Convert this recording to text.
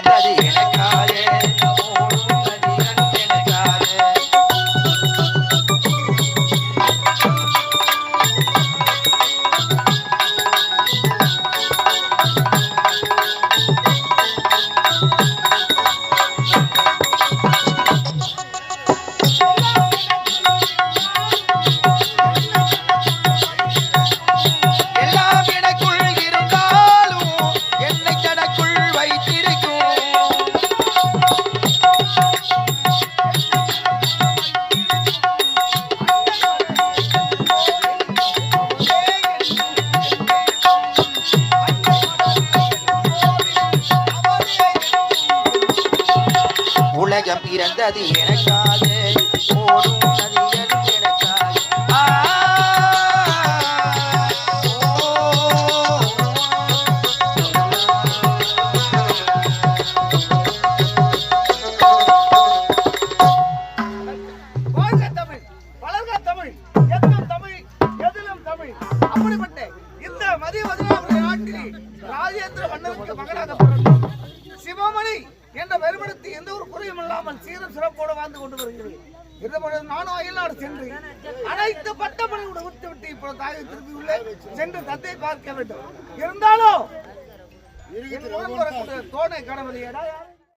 உலகம் உலகம் பிறந்தது எனக்காக. ஓடும் எனக்காக. தமிழ் தமிழ் தமிழ் தமிழ். அப்படிப்பட்ட இந்த மதிய மதுராபுரி நாட்டில் ராஜேந்திர மன்னனுக்கு மகனாக பிறந்தோம் சிவமணி என்ற பெருமிடத்து எந்த ஒரு குறையும் இல்லாமல் சீரும் சிறப்போடு வாழ்ந்து கொண்டு வருகிறது. இருந்தபொழுது நானும் அயல்நாடு சென்று அனைத்து பட்டமணியோட விட்டு விட்டு இப்போ தாயை திருப்பி உள்ளே சென்று தத்தை பார்க்க வேண்டும். இருந்தாலும் என் உடன் வரக்கூடிய தோணை